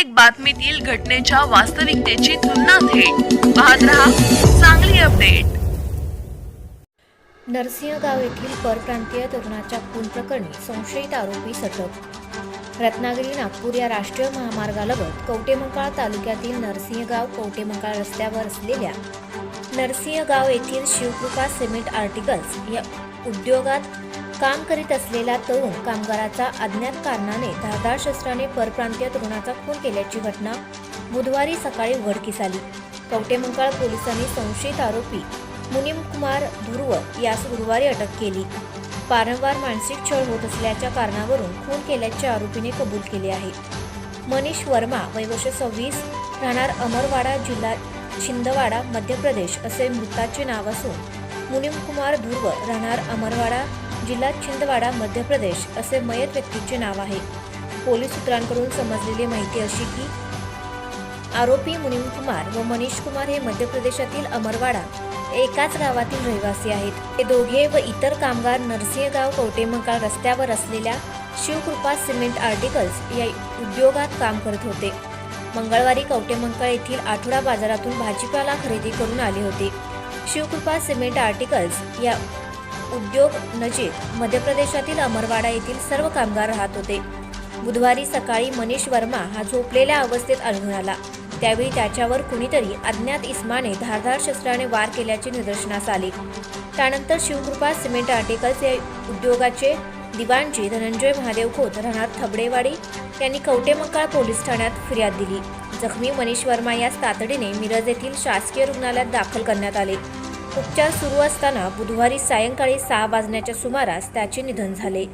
प्रत्येक बातमीतील घटनेच्या वास्तविकतेची तुलना थेट. पाहत रहा चांगली अपडेट. नरसिंहगाव येथील परप्रांतीय तरुणाच्या खून प्रकरणी संशयित आरोपी सटक रत्नागिरी नागपूर या राष्ट्रीय महामार्गालगत कवटेमंकाळ तालुक्यातील नरसिंहगाव कवटेमंकाळ रस्त्यावर असलेल्या नरसिंहगाव येथील शिवकृपा सिमेंट आर्टिकल्स या उद्योगात काम करीत असलेला तरुण कामगाराचा अज्ञात कारणाने धारदार शस्त्राने परप्रांतीय तरुणाचा खून केल्याची घटना बुधवारी सकाळी उघडकीस आली. कवटेमंकाळ पोलिसांनी संशयित आरोपी मुनीम कुमार ध्रुव यास गुरुवारी अटक केली. वारंवार मानसिक छळ होत असल्याच्या कारणावरून खून केल्याचे आरोपीने कबूल केले आहे. मनीष वर्मा वयवर्ष सव्वीस राहणार अमरवाडा जिल्हा छिंदवाडा मध्य प्रदेश असे मृताचे नाव असून मुनीम कुमार ध्रुव राहणार अमरवाडा जिल्हा छिंदवाडा मध्य प्रदेश असे मयत व्यक्तीचे नाव आहे. पोलीस सूत्रांकडून समजलेली माहिती अशी की आरोपी मुनीम कुमार व मनीष कुमार हे मध्य प्रदेशातील अमरवाडा एकाच गावातील रहिवासी आहेत. हे दोघे व इतर कामगार नरसिंहगाव कवटेमंकाळ रस्त्यावर असलेल्या शिवकृपा सिमेंट आर्टिकल्स या उद्योगात काम करत होते. मंगळवारी कवटेमंकाळ येथील आठवडा बाजारातून भाजीपाला खरेदी करून आले होते. शिवकृपा सिमेंट आर्टिकल्स या उद्योग नजीक मध्य प्रदेशातील अमरवाडा येथील सर्व कामगार राहत होते. बुधवारी सकाळी मनीष वर्मा हा झोपलेल्या अवस्थेत आढळून आला. त्यावेळी त्याच्यावर कुणीतरी अज्ञात इस्माने धारधार शस्त्राने वार केल्याचे निदर्शनास आले. त्यानंतर शिवकृपा सिमेंट आर्टिकल्स या उद्योगाचे दिवाणजी धनंजय महादेव खोत राहणार थबडेवाडी यांनी कवटेमंकाळ पोलीस ठाण्यात फिर्याद दिली. जखमी मनीष वर्मा यास तातडीने मिरज येथील शासकीय रुग्णालयात दाखल करण्यात आले. उपचार सुरू असताना बुधवारी सायंकाळी सहा वाजण्याच्या सुमारास त्याचे निधन झाले.